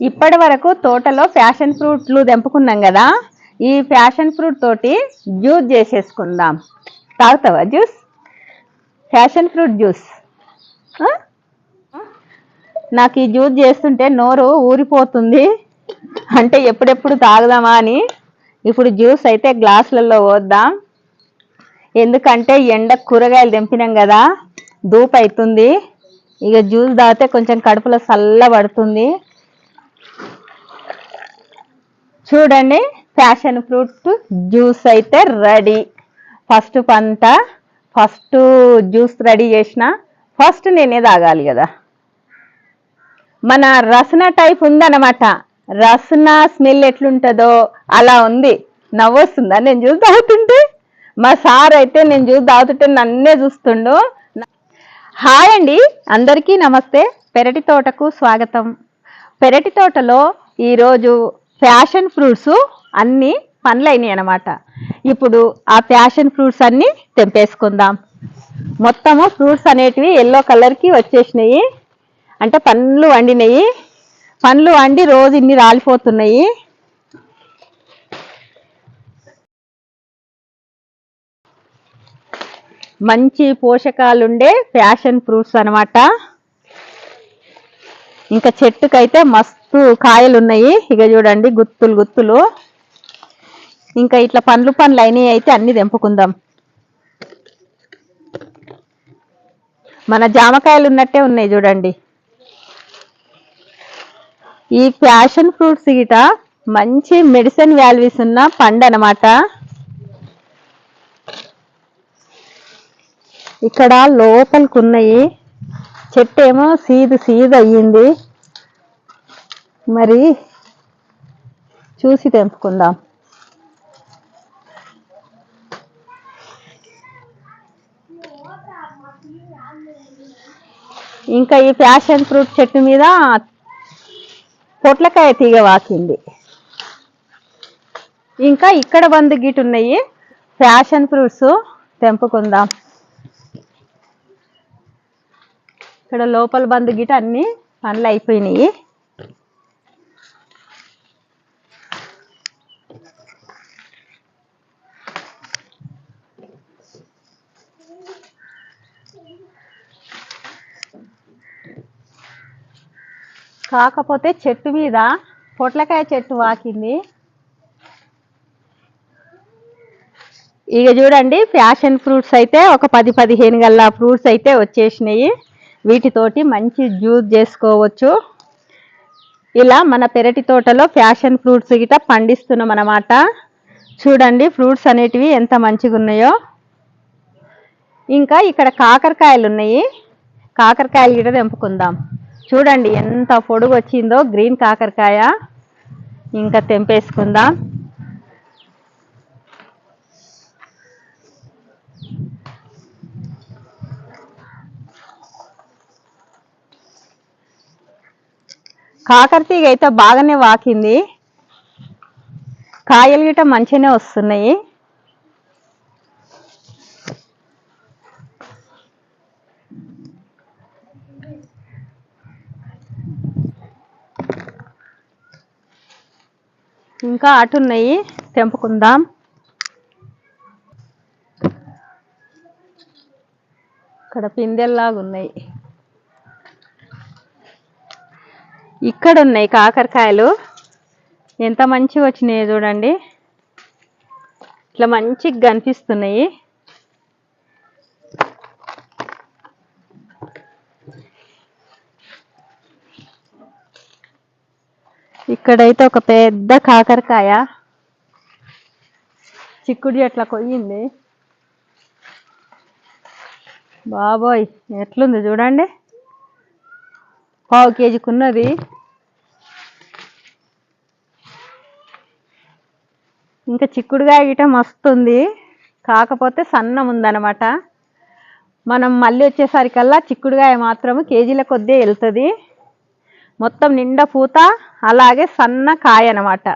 ఇప్పటి వరకు తోటలో ఫ్యాషన్ ఫ్రూట్లు తెంపుకున్నాం కదా ఈ ఫ్యాషన్ ఫ్రూట్ తోటి జ్యూస్ చేసేసుకుందాం. తాగుతావా జ్యూస్? Fashion fruit juice. నాకు ఈ జ్యూస్ చేస్తుంటే నోరు ఊరిపోతుంది. అంటే ఎప్పుడెప్పుడు తాగుదామా అని. ఇప్పుడు జ్యూస్ అయితే గ్లాసులలో పోద్దాం. ఎందుకంటే ఎండ కూరగాయలు తెంపినాం కదా ధూప్ అవుతుంది ఇక జ్యూస్ తాగితే కొంచెం కడుపులో చల్ల పడుతుంది చూడండి ఫ్యాషన్ ఫ్రూట్ జ్యూస్ అయితే రెడీ ఫస్ట్ పంట ఫస్ట్ జ్యూస్ రెడీ చేసిన ఫస్ట్ నేనే తాగాలి కదా. మన రసన టైప్ ఉందన్నమాట. రసన స్మెల్ ఎట్లుంటుందో అలా ఉంది. నవ్వొస్తుందా? నేను చూసి తాగుతుంటే? మా సార్ అయితే నేను చూసి తాగుతుంటే నన్నే చూస్తుండు. హాయ్ అండి అందరికీ నమస్తే. పెరటి తోటకు స్వాగతం. పెరటి తోటలో ఈరోజు ఫ్యాషన్ ఫ్రూట్స్ అన్నీ పండ్లైనాయి అనమాట ఇప్పుడు ఆ ఫ్యాషన్ ఫ్రూట్స్ అన్నీ తెంపేసుకుందాం. మొత్తము ఫ్రూట్స్ అనేటివి ఎల్లో కలర్కి వచ్చేసినాయి. అంటే పండ్లు వండినాయి. పండ్లు వండి రోజు ఇన్ని రాలిపోతున్నాయి. మంచి పోషకాలుండే ఫ్యాషన్ ఫ్రూట్స్ అన్నమాట. ఇంకా చెట్టుకైతే మస్తు కాయలు ఉన్నాయి ఇక చూడండి గుత్తులు గుత్తులు. ఇంకా ఇట్లా పండ్లు పండ్లు అయినవి అయితే అన్ని తెంపుకుందాం. మన జామకాయలు ఉన్నట్టే ఉన్నాయి చూడండి. ఈ ప్యాషన్ ఫ్రూట్స్ గిట మంచి మెడిసిన్ వాల్యూస్ ఉన్న పండు అన్నమాట. ఇక్కడ లోపలికి ఉన్నాయి. చెట్టు ఏమో సీదు సీదు అయ్యింది. మరి చూసి తెంపుకుందాం. ఇంకా ఈ ప్యాషన్ ఫ్రూట్ చెట్టు మీద పొట్లకాయ తీగ వాకింది. ఇంకా ఇక్కడ బందు గిట్ ఉన్నాయి. ఫ్యాషన్ ఫ్రూట్స్ తెంపుకుందాం. ఇక్కడ లోపల బందు గిట అన్ని పనులు అయిపోయినాయి. కాకపోతే చెట్టు మీద పొట్లకాయ చెట్టు వాకింది. ఇక చూడండి ఫ్యాషన్ ఫ్రూట్స్ అయితే ఒక పది పదిహేను గల్ల ఫ్రూట్స్ అయితే వచ్చేసినాయి. వీటితోటి మంచి జ్యూస్ చేసుకోవచ్చు. ఇలా మన పెరటి తోటలో ఫ్యాషన్ ఫ్రూట్స్ గిట పండిస్తున్నాం అన్నమాట. చూడండి ఫ్రూట్స్ అనేటివి ఎంత మంచిగా ఉన్నాయో ఇంకా ఇక్కడ కాకరకాయలు ఉన్నాయి. కాకరకాయలు గిట తెంపుకుందాం. చూడండి ఎంత పొడుగు వచ్చిందో గ్రీన్ కాకరకాయ. ఇంకా తెంపేసుకుందాం. కాకర తీగ అయితే బాగానే వాకింది. కాయలు గిట మంచిగానే వస్తున్నాయి. ఇంకా అటున్నాయి తెంపుకుందాం. ఇక్కడ పిందెల్లాగా ఉన్నాయి ఇక్కడ ఉన్నాయి కాకరకాయలు. ఎంత మంచిగా వచ్చినాయో చూడండి. ఇట్లా మంచిగా కనిపిస్తున్నాయి. ఇక్కడైతే ఒక పెద్ద కాకరకాయ చిక్కుడు అట్లా కొయ్యింది. బాబోయ్ ఎట్లుంది చూడండి. పావు కేజీకి ఉన్నది ఇంకా చిక్కుడుగా గిట మస్తుంది. కాకపోతే సన్నం ఉందన్నమాట. మనం మళ్ళీ వచ్చేసరికల్లా చిక్కుడుగాయ మాత్రం కేజీల కొద్దీ వెళ్తుంది. మొత్తం నిండా పూత అలాగే సన్న కాయ అనమాట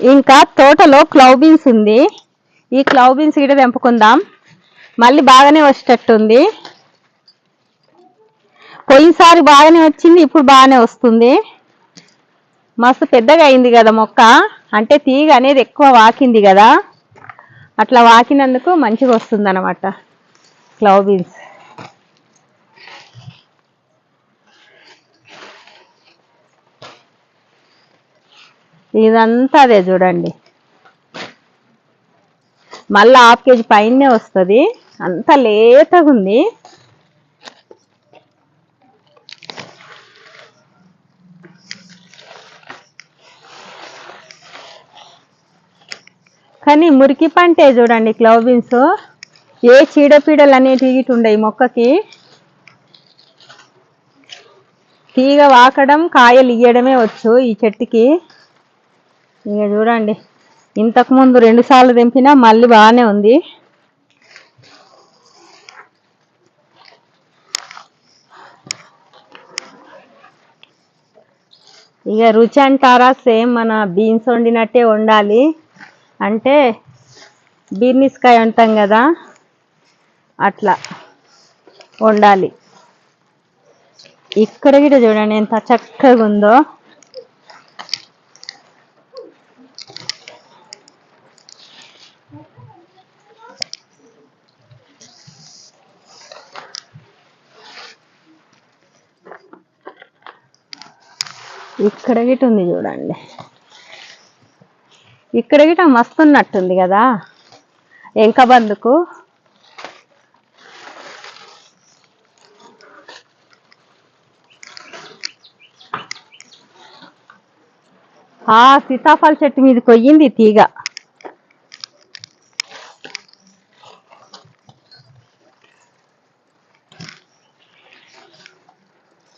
ఇంకా తోటలో క్లౌ బీన్స్ ఉంది. ఈ క్లౌ బీన్స్ గిట తెంపుకుందాం. మళ్ళీ బాగానే వచ్చేటట్టుంది. పోయినసారి బాగానే వచ్చింది ఇప్పుడు బాగానే వస్తుంది. మస్తు పెద్దగా అయింది కదా మొక్క. అంటే తీగ అనేది ఎక్కువ వాకింది కదా. అట్లా వాకినందుకు మంచిగా వస్తుంది అనమాట క్లవ్ బీన్స్ ఇదంతా అదే చూడండి. మళ్ళీ హాఫ్ కేజీ పైనే వస్తుంది. అంత లేతగా ఉంది కానీ మురికి పంటే చూడండి క్లవ్ బీన్స్. ఏ చీడపీడలు అనేటివి ఇటు ఉండవు ఈ మొక్కకి. తీగ వాకడం కాయలు ఇయ్యడమే వచ్చు ఈ చెట్టుకి. ఇక చూడండి. ఇంతకుముందు రెండుసార్లు రెండు సార్లు మళ్ళీ బాగానే ఉంది. ఇక రుచి అంటారా సేమ్ మన బీన్స్ వండినట్టే వండాలి. అంటే బీర్నిస్కాయ వంటాం కదా అట్లా వండాలి. ఇక్కడ కూడా చూడండి ఎంత చక్కగా ఉందో. ఇక్కడ గిట ఉంది చూడండి. ఇక్కడ గిట మస్తు ఉన్నట్టుంది కదా? ఎంక బందుకు ఆ సీతాఫల చెట్టు మీద కొయ్యింది తీగ.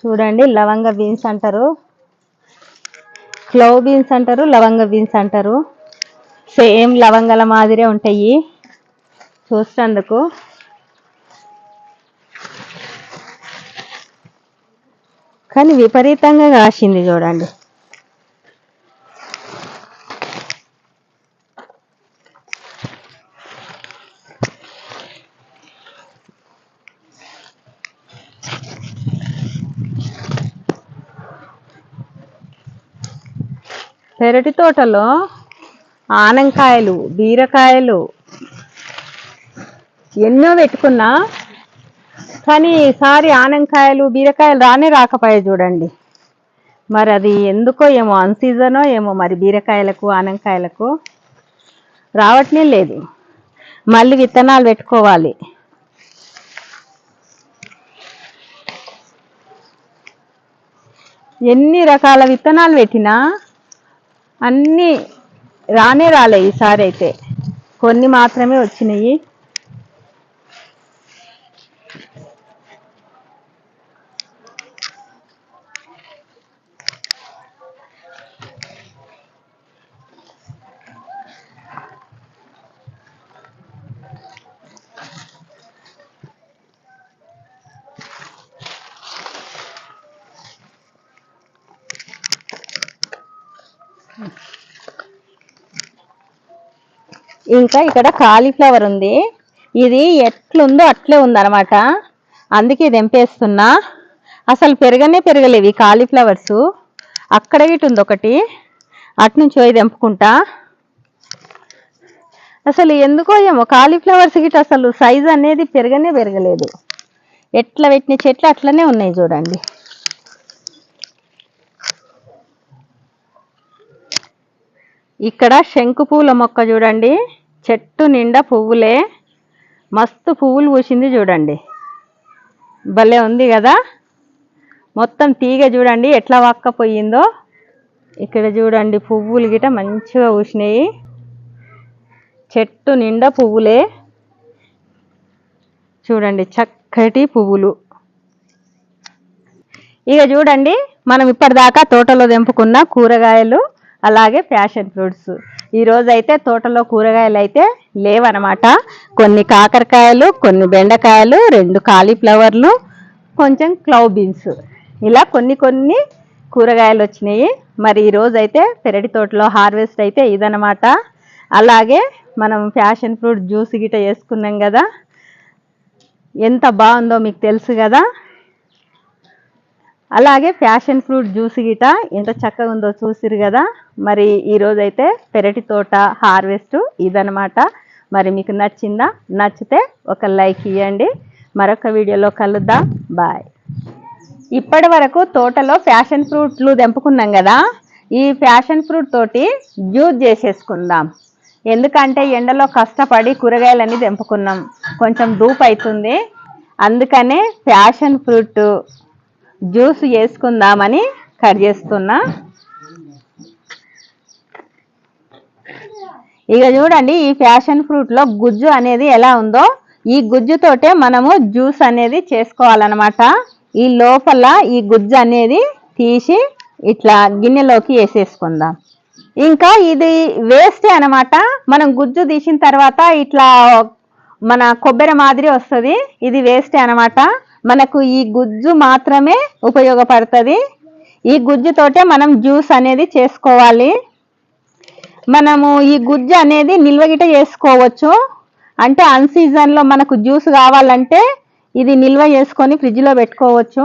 చూడండి లవంగ బీన్స్ అంటారు. క్లవ్ బీన్స్ అంటారు లవంగ బీన్స్ అంటారు. సేమ్ లవంగాల మాదిరే ఉంటాయి. చూసినందుకు కానీ విపరీతంగా కాసింది చూడండి. పెరటి తోటలో ఆనంకాయలు బీరకాయలు ఎన్నో పెట్టుకున్నా కానీ ఈసారి ఆనంకాయలు బీరకాయలు రానే రాకపోయాయి చూడండి. మరి అది ఎందుకో ఏమో అన్ సీజనో ఏమో మరి బీరకాయలకు ఆనంకాయలకు రావట్లే లేదు. మళ్ళీ విత్తనాలు పెట్టుకోవాలి. ఎన్ని రకాల విత్తనాలు పెట్టినా అన్నీ రానే రాలే ఈసారి అయితే. కొన్ని మాత్రమే వచ్చినాయి. ఇంకా ఇక్కడ కాలీఫ్లవర్ ఉంది. ఇది ఎట్లుందో అట్లే ఉందనమాట అందుకే తెంపేస్తున్నా అసలు పెరగనే పెరగలేవు ఈ కాలీఫ్లవర్స్. అక్కడ గిట్ ఉంది ఒకటి. అట్నుంచి పోయి తెంపుకుంటా. అసలు ఎందుకో ఏమో కాలీఫ్లవర్స్ గిట్ అసలు సైజ్ అనేది పెరగనే పెరగలేదు. ఎట్లా పెట్టిన చెట్లు అట్లనే ఉన్నాయి చూడండి. ఇక్కడ శంకు పూల మొక్క చూడండి. చెట్టు నిండా పువ్వులే. మస్తు పువ్వులు పూసింది చూడండి. భలే ఉంది కదా? మొత్తం తీగ చూడండి ఎట్లా వక్కపోయిందో. ఇక్కడ చూడండి పువ్వులు గిట మంచిగా పూసినాయి. చెట్టు నిండా పువ్వులే. చూడండి చక్కటి పువ్వులు. ఇక చూడండి మనం ఇప్పటిదాకా తోటలో తెంపుకున్న కూరగాయలు అలాగే ప్యాషన్ ఫ్రూట్స్. ఈరోజు అయితే తోటలో కూరగాయలు అయితే లేవనమాట. కొన్ని కాకరకాయలు కొన్ని బెండకాయలు రెండు కాలీఫ్లవర్లు కొంచెం క్లవ్ బీన్స్. ఇలా కొన్ని కొన్ని కూరగాయలు వచ్చినాయి మరి ఈరోజు అయితే పెరటి తోటలో హార్వెస్ట్ అయితే ఇదనమాట. అలాగే మనం ఫ్యాషన్ ఫ్రూట్ జ్యూస్ గిట వేసుకున్నాం కదా ఎంత బాగుందో మీకు తెలుసు కదా అలాగే ఫ్యాషన్ ఫ్రూట్ జ్యూస్ గిట ఎంత చక్కగా ఉందో చూసిరు కదా. మరి ఈరోజైతే పెరటి తోట హార్వెస్ట్ ఇదనమాట మరి మీకు నచ్చిందా? నచ్చితే ఒక లైక్ ఇవ్వండి మరొక వీడియోలో కలుద్దాం. బాయ్. ఇప్పటి వరకు తోటలో ఫ్యాషన్ ఫ్రూట్లు తెంపుకున్నాం కదా. ఈ ఫ్యాషన్ ఫ్రూట్ తోటి జ్యూస్ చేసేసుకుందాం. ఎందుకంటే ఎండలో కష్టపడి కూరగాయలన్నీ తెంపుకున్నాం. కొంచెం దూపు అవుతుంది అందుకనే ఫ్యాషన్ ఫ్రూట్ జ్యూస్ చేసుకుందామని కట్ చేస్తున్నా. ఇక చూడండి ఈ ఫ్యాషన్ ఫ్రూట్లో గుజ్జు అనేది ఎలా ఉందో ఈ గుజ్జుతోటే మనము జ్యూస్ అనేది చేసుకోవాలన్నమాట. ఈ లోపల ఈ గుజ్జు అనేది తీసి ఇట్లా గిన్నెలోకి వేసేసుకుందాం. ఇంకా ఇది వేస్ట్ అనమాట మనం గుజ్జు తీసిన తర్వాత ఇట్లా మన కొబ్బరి మాదిరి వస్తుంది ఇది వేస్ట్ అన్నమాట. మనకు ఈ గుజ్జు మాత్రమే ఉపయోగపడుతుంది. ఈ గుజ్జుతోటే మనం జ్యూస్ అనేది చేసుకోవాలి. మనము ఈ గుజ్జు అనేది నిల్వగిట చేసుకోవచ్చు. అంటే అన్ సీజన్లో మనకు జ్యూస్ కావాలంటే ఇది నిల్వ చేసుకొని ఫ్రిడ్జ్లో పెట్టుకోవచ్చు.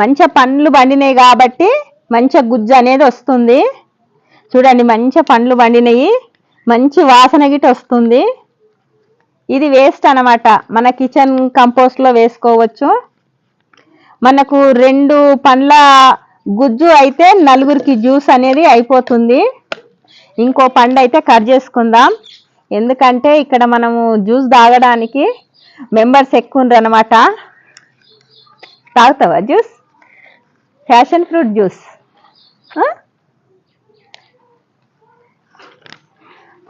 మంచి పండ్లు పండినాయి కాబట్టి మంచి గుజ్జు అనేది వస్తుంది. చూడండి మంచి పండ్లు పండినాయి. మంచి వాసన గిట వస్తుంది. ఇది వేస్ట్ అన్నమాట. మన కిచెన్ కంపోస్ట్లో వేసుకోవచ్చు. మనకు రెండు పండ్ల గుజ్జు అయితే నలుగురికి జ్యూస్ అనేది అయిపోతుంది. ఇంకో పండు అయితే కట్ చేసుకుందాం. ఎందుకంటే ఇక్కడ మనము జ్యూస్ తాగడానికి మెంబర్స్ ఎక్కువ అనమాట తాగుతావా juice passion fruit juice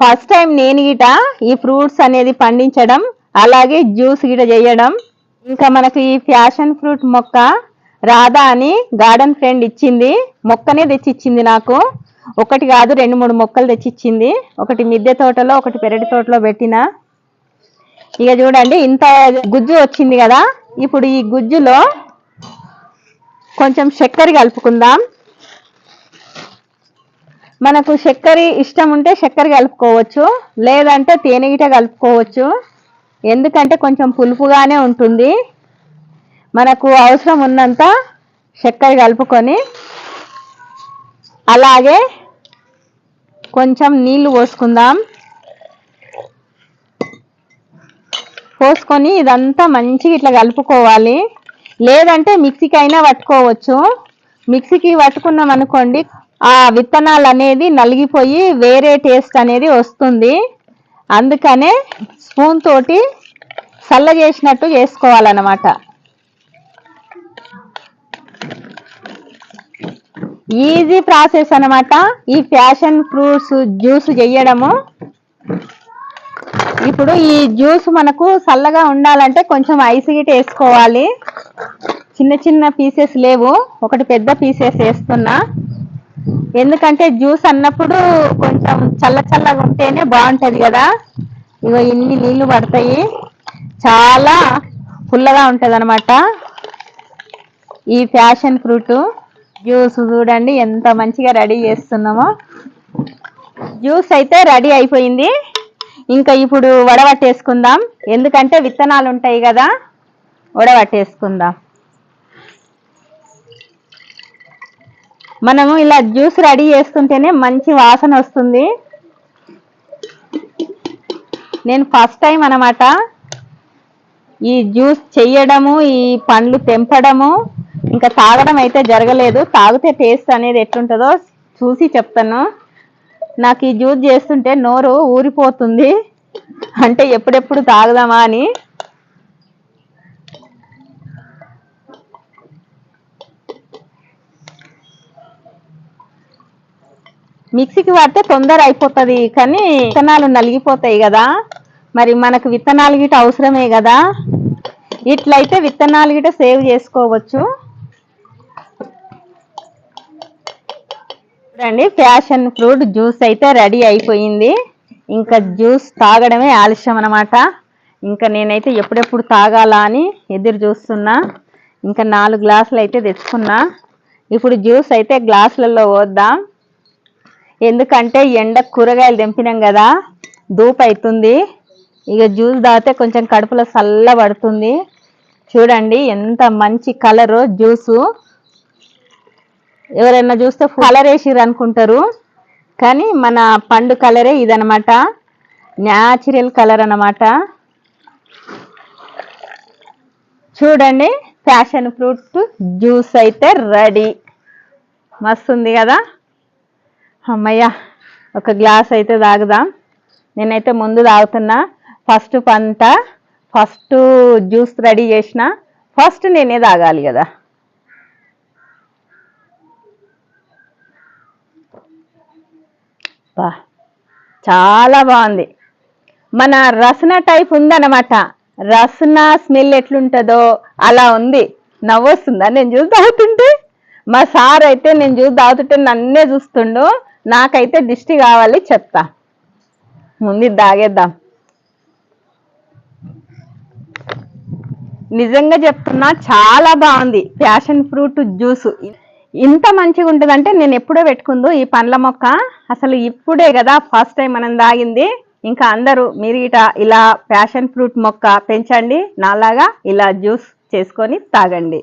first time నేను గిట ఈ ఫ్రూట్స్ అనేది పండించడం అలాగే జ్యూస్ గిట చేయడం ఇంకా మనకు ఈ ఫ్యాషన్ ఫ్రూట్ మొక్క రాధా అని గార్డెన్ ఫ్రెండ్ ఇచ్చింది. మొక్కనే తెచ్చిచ్చింది నాకు. ఒకటి కాదు రెండు మూడు మొక్కలు తెచ్చిచ్చింది. ఒకటి మిద్దె తోటలో ఒకటి పెరటి తోటలో పెట్టిన. ఇక చూడండి ఇంత గుజ్జు వచ్చింది కదా. ఇప్పుడు ఈ గుజ్జులో కొంచెం చక్కెర కలుపుకుందాం. మనకు చక్కెర ఇష్టం ఉంటే చక్కెర కలుపుకోవచ్చు లేదంటే తేనె గిట కలుపుకోవచ్చు. ఎందుకంటే కొంచెం పులుపుగానే ఉంటుంది. మనకు అవసరం ఉన్నంత చక్కెర కలుపుకొని అలాగే కొంచెం నీళ్ళు పోసుకుందాం. పోసుకొని ఇదంతా మంచిగా ఇట్లా కలుపుకోవాలి. లేదంటే మిక్సీకి అయినా పట్టుకోవచ్చు. మిక్సీకి పట్టుకున్నాం అనుకోండి ఆ విత్తనాలు అనేది నలిగిపోయి వేరే టేస్ట్ అనేది వస్తుంది. అందుకనే స్పూన్ తోటి చల్ల చేసినట్టు చేసుకోవాలన్నమాట. ఈజీ ప్రాసెస్ అనమాట ఈ ఫ్యాషన్ ఫ్రూట్స్ జ్యూస్ చేయడము. ఇప్పుడు ఈ జ్యూస్ మనకు చల్లగా ఉండాలంటే కొంచెం ఐస్ గిట్ వేసుకోవాలి. చిన్న చిన్న పీసెస్ లేవు. ఒకటి పెద్ద పీసెస్ వేస్తున్నా. ఎందుకంటే జ్యూస్ అన్నప్పుడు కొంచెం చల్ల చల్లగా ఉంటేనే బాగుంటది కదా. ఇగో ఇన్ని నీళ్ళు పడతాయి. చాలా పుల్లగా ఉంటది అనమాట ఈ ఫ్యాషన్ ఫ్రూట్ జ్యూస్ చూడండి ఎంత మంచిగా రెడీ చేస్తున్నామో. జ్యూస్ అయితే రెడీ అయిపోయింది. ఇంకా ఇప్పుడు వడవట్టేసుకుందాం. ఎందుకంటే విత్తనాలు ఉంటాయి కదా వడవట్టేసుకుందాం. మనము ఇలా జ్యూస్ రెడీ చేస్తుంటేనే మంచి వాసన వస్తుంది. నేను ఫస్ట్ టైం అనమాట ఈ జ్యూస్ చెయ్యడము ఈ పండ్లు తెంపడము ఇంకా తాగడం అయితే జరగలేదు. తాగితే టేస్ట్ అనేది ఎట్లుంటుందో చూసి చెప్తాను. నాకు ఈ జ్యూస్ చేస్తుంటే నోరు ఊరిపోతుంది. అంటే ఎప్పుడెప్పుడు తాగుదామా అని. మిక్సీకి వాడితే తొందర అయిపోతుంది కానీ విత్తనాలు నలిగిపోతాయి కదా. మరి మనకు విత్తనాలు గిట అవసరమే కదా. ఇట్లయితే విత్తనాలు గిట సేవ్ చేసుకోవచ్చు. చూడండి ఫ్యాషన్ ఫ్రూట్ జ్యూస్ అయితే రెడీ అయిపోయింది. ఇంకా జ్యూస్ తాగడమే ఆలస్యం అన్నమాట. ఇంకా నేనైతే ఎప్పుడెప్పుడు తాగాలా అని ఎదురు చూస్తున్నా. ఇంకా నాలుగు గ్లాసులు అయితే తెచ్చుకున్నా. ఇప్పుడు జ్యూస్ అయితే గ్లాసులలో పోద్దాం. ఎందుకంటే ఎండ కూరగాయలు తెంపినాం కదా ధూప్ అవుతుంది ఇక జ్యూస్ తాగితే కొంచెం కడుపులో చల్ల పడుతుంది చూడండి ఎంత మంచి కలరు జ్యూసు. ఎవరైనా చూస్తే కలర్ వేసిర్రు అనుకుంటారు. కానీ మన పండు కలరే ఇదనమాట న్యాచురల్ కలర్ అనమాట చూడండి ప్యాషన్ ఫ్రూట్ జ్యూస్ అయితే రెడీ. మస్తు ఉంది కదా. అమ్మయ్య ఒక గ్లాస్ అయితే తాగుదాం. నేనైతే ముందు తాగుతున్నా. ఫస్ట్ పంట ఫస్ట్ జ్యూస్ రెడీ చేసిన ఫస్ట్ నేనే తాగాలి కదా. బా చాలా బాగుంది. మన రసన టైప్ ఉందన్నమాట. రసన స్మెల్ ఎట్లుంటుందో అలా ఉంది. నవ్వొస్తుందా? నేను చూసి తాగుతుంటే? మా సార్ అయితే నేను చూసి తాగుతుంటే నన్నే చూస్తుండు. నాకైతే దిష్టి కావాలి చెప్తా. ముందు దాగేద్దాం. తాగేద్దాం నిజంగా చెప్తున్నా చాలా బాగుంది. ప్యాషన్ ఫ్రూట్ జ్యూస్ ఇంత మంచిగా ఉంటుందంటే నేను ఎప్పుడో పెట్టుకుందో ఈ పండ్ల మొక్క. అసలు ఇప్పుడే కదా ఫస్ట్ టైం మనం తాగింది ఇంకా అందరూ మీరు ఇట ఇలా ప్యాషన్ ఫ్రూట్ మొక్క పెంచండి. నాలాగా ఇలా జ్యూస్ చేసుకొని తాగండి.